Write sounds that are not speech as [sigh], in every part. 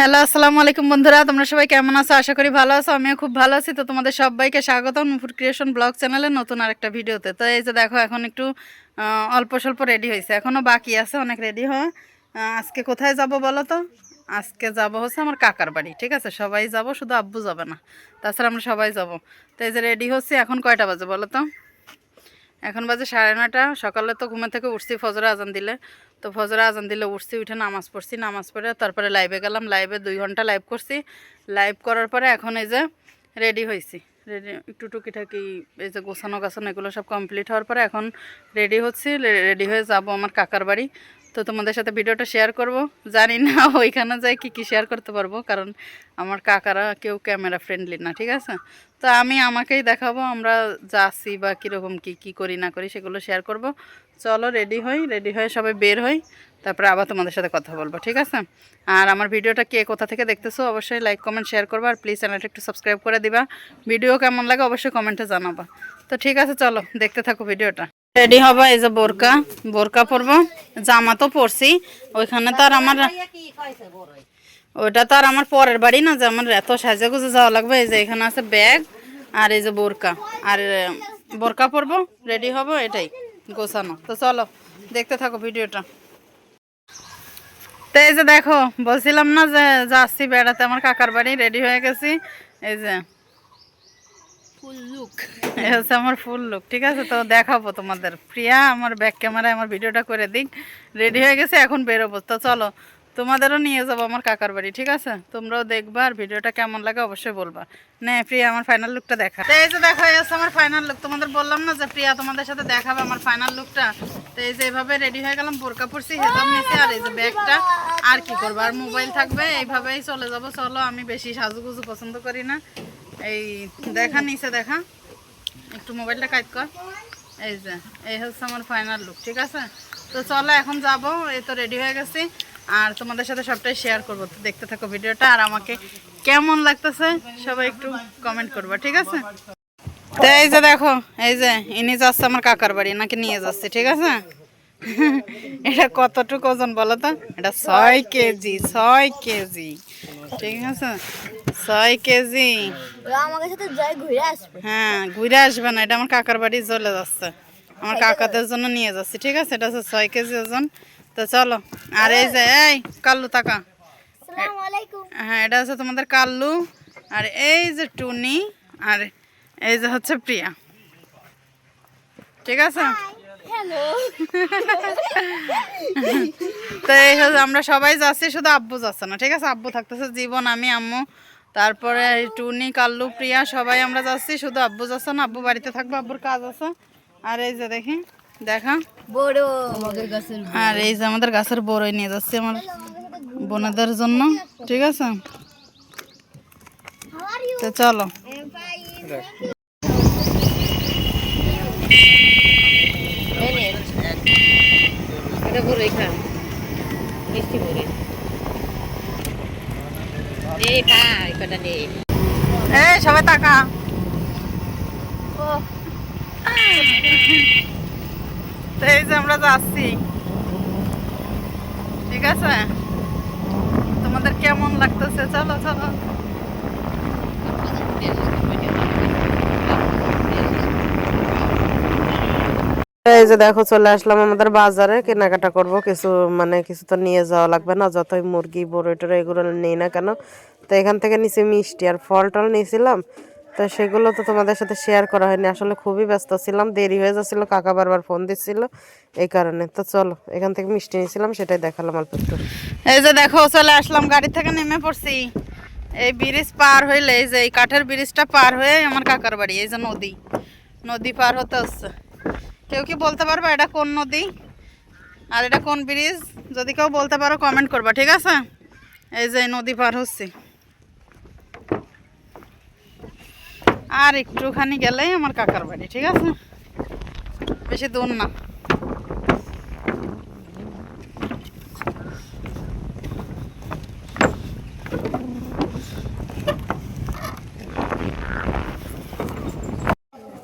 Hello, আসসালামু আলাইকুম বন্ধুরা, তোমরা সবাই কেমন আছো? আশা করি ভালো আছো, আমিও খুব ভালো আছি। তো তোমাদের সবাইকে স্বাগতম নুপুর ক্রিয়েশন ব্লগ চ্যানেলে নতুন আরেকটা ভিডিওতে। তো এই যে দেখো, এখন একটু অল্প স্বল্প রেডি হয়েছে। এখনও বাকি আছে, অনেক রেডি হওয়া। আজকে কোথায় যাব বলো তো? আজকে যাব হচ্ছে আমার কাকার বাড়ি, ঠিক আছে? সবাই যাব, শুধু আব্বু যাবে না। তাছাড়া আমরা সবাই যাব। তো এই যে রেডি হচ্ছে, এখন কয়টা বাজে বলো তো? এখন বাজে সাড়ে নটা সকালে তো ঘুমে থেকে উঠছি, ফজরে আজান দিলে। তো ফজরে আজান দিলে উঠছি, উঠে নামাজ পড়ছি, নামাজ পড়ে তারপরে লাইভে গেলাম লাইভে দুই ঘণ্টা লাইভ করছি। লাইভ করার পরে এখন এই যে রেডি হয়েছি। রেডি একটু টুকিটাকি এই যে গোছানো গাছানো এগুলো সব কমপ্লিট হওয়ার পরে এখন রেডি হচ্ছি রেডি হয়ে যাব আমার কাকার বাড়ি। তো তোমাদের সাথে ভিডিওটা শেয়ার করব। জানি না [laughs] ওইখানে যাই কি কি শেয়ার করতে পারব, কারণ আমার কাকারা কেউ ক্যামেরা ফ্রেন্ডলি না, ঠিক আছে? তো আমি আমাকেই দেখাবো, আমরা যাচ্ছি বা কীরকম কি কি করি না করি সেগুলো শেয়ার করব। চলো রেডি হই রেডি হয়ে সবাই বের হই, তারপরে আবার তোমাদের সাথে কথা বলব, ঠিক আছে? আর আমার ভিডিওটা কে কোথা থেকে দেখতেছো অবশ্যই লাইক কমেন্ট শেয়ার করবা আর প্লিজ চ্যানেলটা একটু সাবস্ক্রাইব করে দিবা। ভিডিও কেমন লাগে অবশ্যই কমেন্টে জানাবা। তো ঠিক আছে, চলো দেখতে থাকো ভিডিওটা। রেডি হবা এই যে বোরকা বোরকা পরবো, জামা তো পরছি, ওইখানে তো আর আমার ওইটা তো আর আমার পরের বাড়ি না যে আমার এত সাজে গুজে যাওয়া লাগবে। এই যে এখানে আছে ব্যাগ আর এই যে বোরকা। আর বোরকা পরবো রেডি হব এটাই গোছানো। তো চলো দেখতে থাকো ভিডিওটা। তো এই যে দেখো বলছিলাম না যে যাচ্ছি বেড়াতে আমার কাকার বাড়ি রেডি হয়ে গেছি। এই যে ফুল লুক এই হচ্ছে আমার ফুল লুক ঠিক আছে? তো দেখাবো তোমাদের। প্রিয়া আমার ব্যাক ক্যামেরায় আমার ভিডিওটা করে দিক। রেডি হয়ে গেছে এখন বেরোবো। তো চলো তোমাদেরও নিয়ে যাব আমার কাকার বাড়ি, ঠিক আছে? তোমরাও দেখবা আর ভিডিওটা কেমন লাগে অবশ্যই বলবা। না, প্রিয়া, আমার ফাইনাল লুকটা দেখা। তো এই যে দেখো হচ্ছে আমার ফাইনাল লুক তোমাদের বললাম না যে প্রিয়া তোমাদের সাথে দেখাবে আমার ফাইনাল লুকটা তো এই যে এইভাবে রেডি হয়ে গেলাম, বোরকা পরছি, হেজাব নিছি, আর এই যে ব্যাগটা আর কি করব? আর মোবাইল থাকবে, এইভাবেই চলে যাব। চলো, আমি বেশি সাজুগুজু পছন্দ করি না। এই দেখা, নিচে দেখা। একটু মোবাইলটা কাজ কর। এই যে, এই হচ্ছে আমার ফাইনাল লুক ঠিক আছে? তো চলো, এখন যাব। এই তো রেডি হয়ে গেছি। আর তোমাদের সাথে সবটাই শেয়ার করব। তো দেখতে থাকো ভিডিওটা আর আমাকে কেমন লাগতেছে সবাই একটু কমেন্ট করব ঠিক আছে? তো এই যে দেখো এই যে ইনি যাচ্ছে আমার কাকার বাড়ি নাকি নিয়ে যাচ্ছে ঠিক আছে? [laughs] এটা কতটুকু ওজন বলো তো? এটা ছয় কেজি ছয় কেজি ঠিক আছে? ছয় কেজি। হ্যাঁ ঘুরে আসবে না এটা আমার কাকার বাড়ি চলে যাচ্ছে। আমার কাকাদের জন্য নিয়ে যাচ্ছি ঠিক আছে? এটা হচ্ছে ছয় কেজি ওজন। তো চলো আর এই যে এই কাল্লু আলাইকুম হ্যাঁ এটা হচ্ছে তোমাদের কাল্লু আর এই যে টুনি আর এই যে হচ্ছে প্রিয়া। ঠিক আছে? তো এই হচ্ছে আমরা সবাই যাচ্ছি শুধু আব্বু যাচ্ছে না ঠিক আছে? আব্বু থাকতেছে জীবন আমি আম্মু। তারপরে টুনি কাল্লু প্রিয়া সবাই আমরা যাচ্ছি শুধু আব্বু যাচ্ছে না আব্বু বাড়িতে থাকব আব্বুর কাজ আছে। আর এই যে দেখি দেখা। বড়। আমাদের গাছের আর এই যে আমাদের গাছের বড়ই নিয়ে যাচ্ছি আমার বোনেদের জন্য ঠিক আছে? তো চলো। এটা বড় এখান। মিষ্টি বড়। দে খাই কটা দে সবাই তাকা এই যে আমরা যাচ্ছি। ঠিক আছে? তোমাদের কেমন লাগতেছে? চলো চলো। এই যে দেখো, চলে আসলাম আমাদের বাজারে, কেনাকাটা করব। কিছু মানে কিছু তো নিয়ে যাওয়া লাগবে না, যতই মুরগি বড়িটরে এগুলো নেই না কেন? তো এখান থেকে নিচে মিষ্টি আর ফল টল নিয়েছিলাম। তো সেগুলো তো তোমাদের সাথে শেয়ার করা হয়নি। আসলে খুবই ব্যস্ত ছিলাম, দেরি হয়ে যাচ্ছিল, কাকা বারবার ফোন দিচ্ছিল এই কারণে। তো চলো, এখান থেকে মিষ্টি নিয়েছিলাম, সেটাই দেখালাম অল্প একটু। এই যে দেখো, চলে আসলাম, গাড়ি থেকে নেমে পড়ছি। এই ব্রিজ পার হইলে, এই যে এই কাঠের ব্রিজটা পার হয়ে আমার কাকার বাড়ি, এই যে নদী। নদী পার হতে হচ্ছে। কেউ কি বলতে পারবে এটা কোন নদী? আর এটা কোন ব্রিজ যদি কেউ বলতে পারো কমেন্ট করবা, ঠিক আছে? এই যে নদী পার হচ্ছে। আর একটুখানি গেলেই আমার কাকার বাড়ি, ঠিক আছে? বেশি দূর না।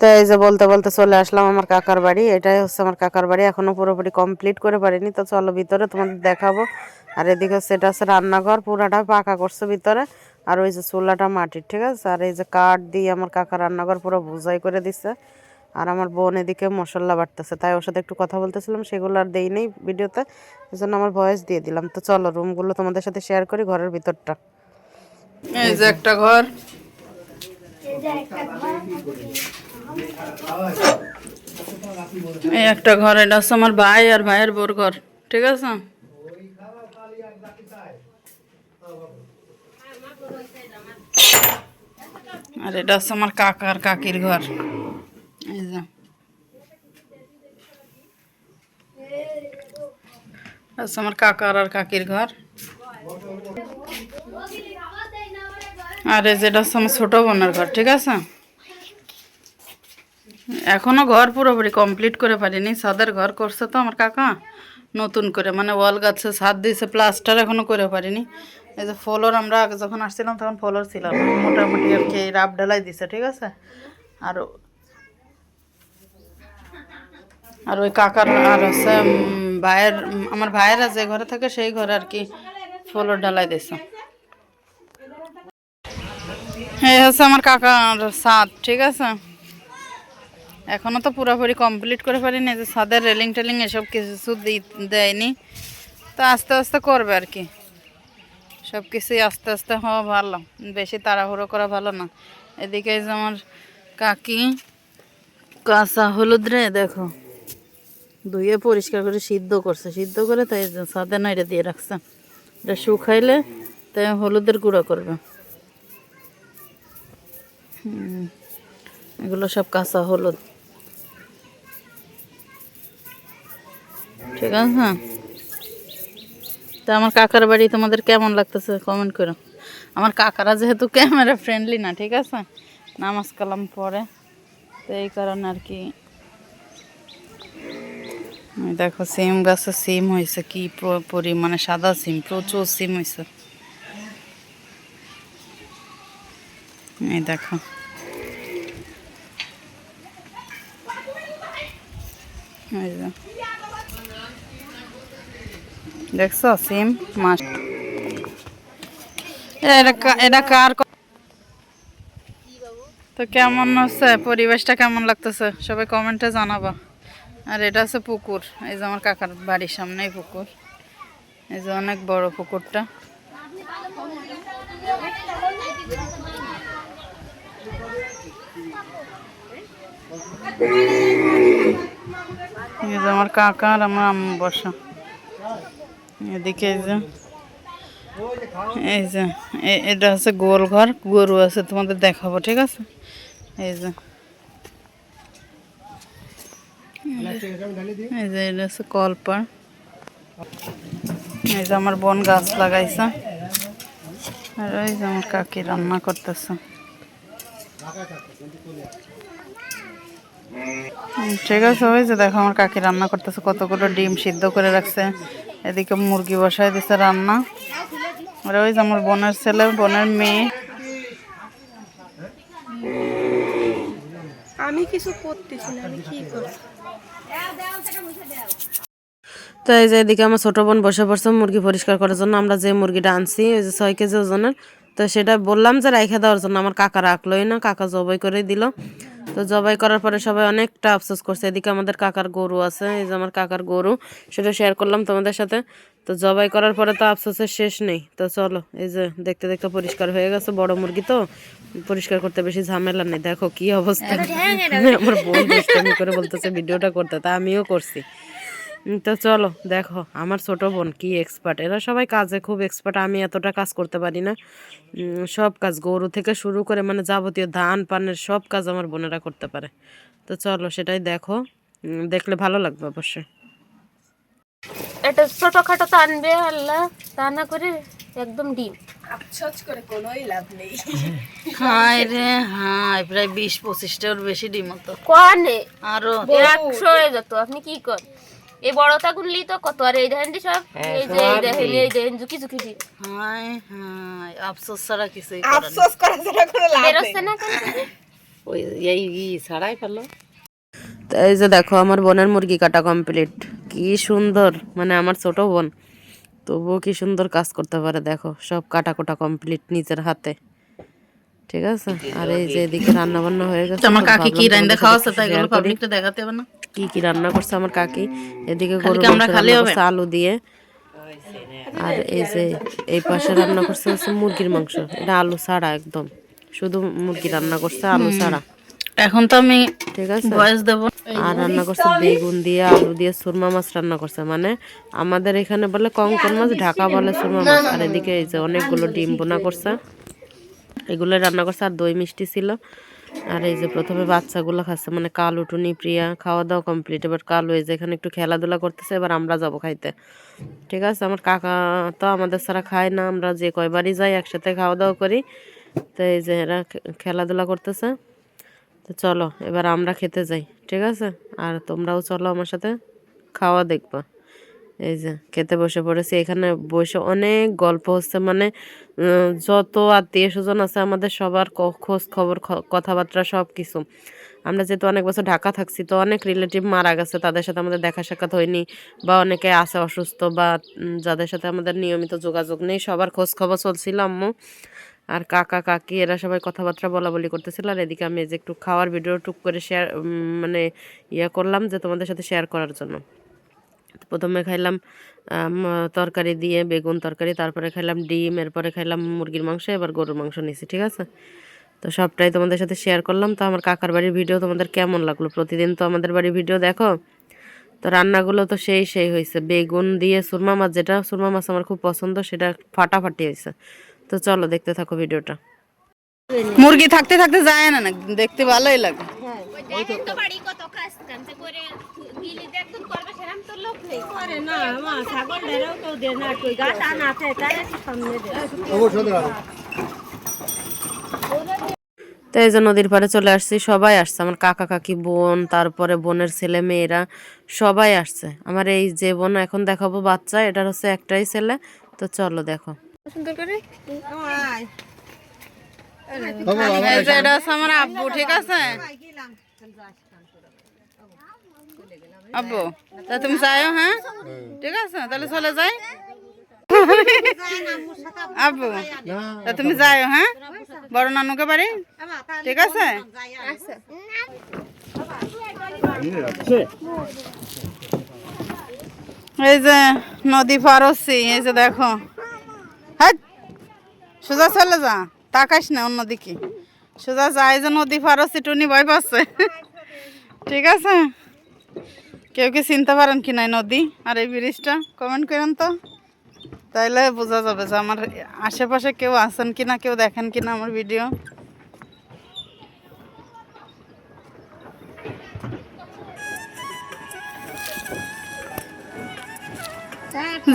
তো এই যে বলতে বলতে চলে আসলাম আমার কাকার বাড়ি, এটাই হচ্ছে আমার কাকার বাড়ি। এখনও পুরোপুরি কমপ্লিট করে পারিনি, তো চলো ভিতরে তোমাদের দেখাবো। আর এদিকে এটা হচ্ছে রান্নাঘর, পুরাটা পাকা করছে ভিতরে। আর ওই যে চুলাটা মাটির, ঠিক আছে? আর এই যে কাঠ দিয়ে আমার কাকা রান্নাঘর পুরো বোঝাই করে দিচ্ছে আর আমার বোন এদিকে মশলা বাটতেছে, তাই ওর সাথে একটু কথা বলতেছিলাম, সেগুলো আর দেই নেই ভিডিওতে। এই জন্য আমার ভয়েস দিয়ে দিলাম। তো চলো রুমগুলো তোমাদের সাথে শেয়ার করি ঘরের ভিতরটা। এই যে একটা ঘর। এই একটা ঘর, এটা হচ্ছে আমার ভাই আর ভাইয়ের বোর ঘর, ঠিক আছে? আর এটা হচ্ছে আমার কাকা আর কাকির ঘর। এই যে। হচ্ছে আমার কাকার আর কাকির ঘর। আর এই যেটা হচ্ছে আমার ছোট বোনের ঘর, ঠিক আছে? এখনও ঘর পুরোপুরি কমপ্লিট করে পারিনি। ছাদের ঘর করছে তো আমার কাকা। নতুন করে মানে ওয়াল গাছে ছাদ দিয়েছে প্লাস্টার এখনও করে পারিনি। এই যে ফলোর আমরা আগে যখন আসছিলাম তখন ফলোর ছিল। মোটামুটি আর কি রাব ঢালাই দিছে, ঠিক আছে? আর আর ওই কাকার আর হচ্ছে ভাইয়ের আমার ভাইয়েরা যে ঘরে থাকে সেই ঘরে আর কি ফলোর ঢালাই দিছে। এই হচ্ছে আমার কাকার ছাদ, ঠিক আছে? এখনও তো পুরোপুরি কমপ্লিট করে পারিনি, যে ছাদের রেলিং টেলিং এসব কিছু দেয়নি। তো আস্তে আস্তে করবে আর কি। সব কিছুই আস্তে আস্তে হওয়া ভালো। বেশি তাড়াহুড়ো করা ভালো না। এদিকে আমার কাকি, কাঁচা হলুদ রে, দেখো। ধুয়ে পরিষ্কার করে সিদ্ধ করছে। সিদ্ধ করে তাই যে ছাদে নাইড়ে দিয়ে রাখছে। এটা শুকাইলে তাই হলুদের গুঁড়ো করবে। এগুলো সব কাঁচা হলুদ। ঠিক আছে? তা আমার কাকার বাড়ি তোমাদের কেমন লাগতেছে? কমেন্ট করো। আমার কাকারা যেহেতু ক্যামেরা ফ্রেন্ডলি না, ঠিক আছে? নামাজ কালাম পরে তো এই কারণে আর কি। দেখো সিম গাছে সিম হয়েছে। কি পরিমাণে সাদা সিম প্রচুর সিম হয়েছে। এই দেখো। এই যে। দেখছ? সিম মাছ এটা কার তো কেমন হচ্ছে? পরিবেশটা কেমন লাগতেছে? সবাই কমেন্টে জানাবা। আর এটা হচ্ছে পুকুর। এই যে আমার কাকার বাড়ির সামনেই পুকুর। এই যে অনেক বড় পুকুরটা। এই যে আমার কাকা আর আমার আম্মু বসা। এদিকে এই যে এই যে এটা হচ্ছে গোল ঘর, গরু আছে, তোমাদের দেখাবো, ঠিক আছে? এই যে এই যে, এটা হচ্ছে কলপার এই যে আমার বোন গাছ লাগাইছে। আর ওই যে আমার কাকি রান্না করতেছে। ঠিক আছে, ওই যে দেখো আমার কাকি রান্না করতেছে, কতগুলো ডিম সিদ্ধ করে রাখছে। এদিকে মুরগি বসায় দিছে রান্না। আর ওই যে আমার বোনের ছেলে বোনের মেয়ে। আমি কিছু করতেছি না আমি কি করছি তো এই যে এদিকে আমার ছোট বোন বসে পড়ছে মুরগি পরিষ্কার করার জন্য। আমরা যে মুরগিটা আনছি ওই যে ছয় কেজি ওজনের তো সেটা বললাম যে রাইখে দেওয়ার জন্য। আমার কাকা রাখলোই না কাকা জবাই করে দিল। তো জবাই করার পরে সবাই অনেকটা আফসোস করছে। এদিকে আমাদের কাকার গরু আছে এই যে আমার কাকার গরু সেটা শেয়ার করলাম তোমাদের সাথে। তো জবাই করার পরে তো আফসোসের শেষ নেই। তো চলো এই যে দেখতে দেখতে পরিষ্কার হয়ে গেছে বড় মুরগি তো। পরিষ্কার করতে বেশি ঝামেলা নেই। দেখো কি অবস্থা। আমার বোন করে বলতেছে ভিডিওটা করতে। তা আমিও করছি। তো চলো দেখো আমার ছোট বোন কি এক্সপার্ট এরা সবাই কাজে খুব এক্সপার্ট আমি এতটা কাজ করতে পারি না। সব কাজ গরু থেকে শুরু করে মানে যাবতীয় ধান পানের সব কাজ আমার বোনেরা করতে পারে। তো চলো সেটাই দেখো। দেখলে ভালো লাগবে অবশ্যই। এটা ছোটখাটো তো আনবে আল্লাহ তা না করে একদম ডিম। হাই রে হাই প্রায় বিশ পঁচিশটার বেশি ডিম হতো। কনে? আরও। একশো হয়ে যেত আপনি কি কর এই বড়টা গুনলি তো কত আর এই দেখেন দি সব? এই যে এই দেখেন এই দেখেন ঝুঁকি ঝুঁকি ডিম হাই হাই আফসোস ছাড়া কিছুই করার নেই। বেরোচ্ছে না কেন? ওই এই ই ছাড়াই ফেলো তো এই যে দেখো আমার বোনের মুরগি কাটা কমপ্লিট কি সুন্দর মানে আমার ছোট বোন। তবুও কি সুন্দর কাজ করতে পারে দেখো সব কাটা কোটা কমপ্লিট নিজের হাতে। ঠিক আছে? আর এই যে এদিকে রান্না বান্না হয়ে গেছে আমার কাকি কি রান্না খাওয়াছে তাই এগুলো পাবলিকটা দেখাতে হবে না? কি কি রান্না করছে আমার কাকি? এদিকে মাংস আলু দিয়ে। আর এই যে এই পাশে রান্না করছে হচ্ছে মুরগির মাংস। এটা আলু ছাড়া একদম। শুধু মুরগি রান্না করছে আলু ছাড়া। এখন তো আমি ঠিক আছে? দেব। আর রান্না করছে বেগুন দিয়ে আলু দিয়ে সুরমা মাছ রান্না করছে। মানে আমাদের এখানে বলে কঙ্কন মাছ ঢাকা বলে সুরমা মাছ। আর এদিকে এই যে অনেকগুলো ডিম বোনা করছে। এগুলো রান্না করছে আর দই মিষ্টি ছিল। আর এই যে প্রথমে বাচ্চাগুলো খাচ্ছে মানে কালু, টুনি, প্রিয়া খাওয়া দাওয়া কমপ্লিট এবার কালু এই যে এখানে একটু খেলাধুলা করতেছে, এবার আমরা যাব খাইতে। ঠিক আছে? আমার কাকা তো আমাদের ছাড়া খায় না, আমরা যে কয়বারই যাই একসাথে খাওয়া দাওয়া করি। তো এই যে এরা খেলাধুলা করতেছে। তো চলো, এবার আমরা খেতে যাই। ঠিক আছে? আর তোমরাও চলো আমার সাথে, খাওয়া দেখবা। এই যে খেতে বসে পড়েছি। এখানে বসে অনেক গল্প হচ্ছে। মানে যত আত্মীয় স্বজন আছে, আমাদের সবার খোঁজ খবর কথাবার্তা সব কিছু আমরা যেহেতু অনেক বছর ঢাকা থাকছি, তো অনেক রিলেটিভ মারা গেছে। তাদের সাথে আমাদের দেখা সাক্ষাৎ হয়নি বা অনেকে আছে অসুস্থ বা যাদের সাথে আমাদের নিয়মিত যোগাযোগ নেই, সবার খোঁজ খবর চলছিল আম্মু। আর কাকা, কাকি, এরা সবাই কথাবার্তা বলা বলি করতেছিল। আর এদিকে আমি যে একটু খাওয়ার ভিডিও টুক করে শেয়ার মানে ইয়ে করলাম যে তোমাদের সাথে শেয়ার করার জন্য। প্রথমে খাইলাম তরকারি দিয়ে বেগুন তরকারি তারপরে খাইলাম ডিম এরপরে খাইলাম মুরগির মাংস এবার গরুর মাংস নিয়েছি ঠিক আছে তো সবটাই তোমাদের সাথে শেয়ার করলাম তো আমার কাকার বাড়ির ভিডিও তোমাদের কেমন লাগল প্রতিদিন তো আমাদের বাড়ির ভিডিও দেখো তো রান্নাগুলো তো সেই সেই হয়েছে বেগুন দিয়ে সুরমা মাছ যেটা সুরমা মাছ আমার খুব পছন্দ সেটা ফাটাফাটি হয়েছে তো চলো দেখতে থাকো ভিডিওটা মুরগি থাকতে থাকতে যায় না দেখতে ভালোই লাগে তো এই যে নদীর পাড়ে চলে আসছি সবাই আসছে আমার কাকা কাকি বোন তারপরে বোনের ছেলে মেয়েরা সবাই আসছে। আমার এই যে বোন এখন দেখাবো বাচ্চা এটার হচ্ছে একটাই ছেলে তো চলো দেখো। সুন্দর করে? এটা হচ্ছে আমার আব্বু ঠিক আছে? আব্বু তা তুমি যাও হ্যাঁ? ঠিক আছে, তাহলে চলে যাই। আব্বু, তা তুমি যাও হ্যাঁ? বড় নানুকে বাড়ি? ঠিক আছে? এই যে নদী পার হচ্ছি, এই যে দেখো। হ্যাঁ সোজা চলে যা, তাকাস না অন্যদিকে। সোজা যায় যে নদী পার হচ্ছি, টুনি ভয় পাচ্ছে। ঠিক আছে? কেউ কি চিনতে পারেন কি নাই নদী আর এই ব্রিজটা? কমেন্ট করেন তো। তাইলে বোঝা যাবে যে আমার আশেপাশে কেউ আছেন কি না কেউ দেখেন কি না আমার ভিডিও।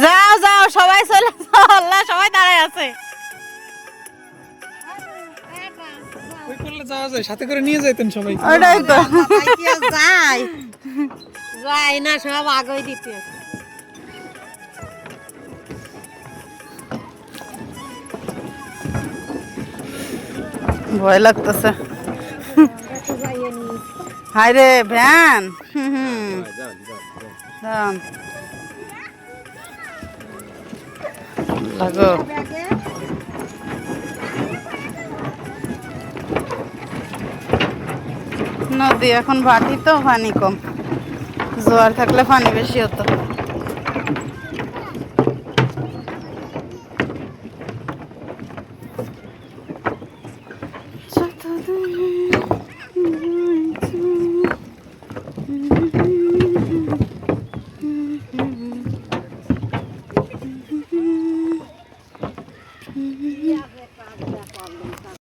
যাও যাও সবাই চলে যাও আল্লাহ সবাই দাঁড়ায় আছে। ওই করলে যাওয়া যায়? সাথে করে নিয়ে যাইতেন সবাই। ওটাই তো। যাই [laughs] যাই না, সব আগই দিতে ভয় লাগতেছে। হাই রে, ভ্যান। হুম নদী এখন ভাটি তো পানি কম। জোয়ার থাকলে পানি বেশি হতো।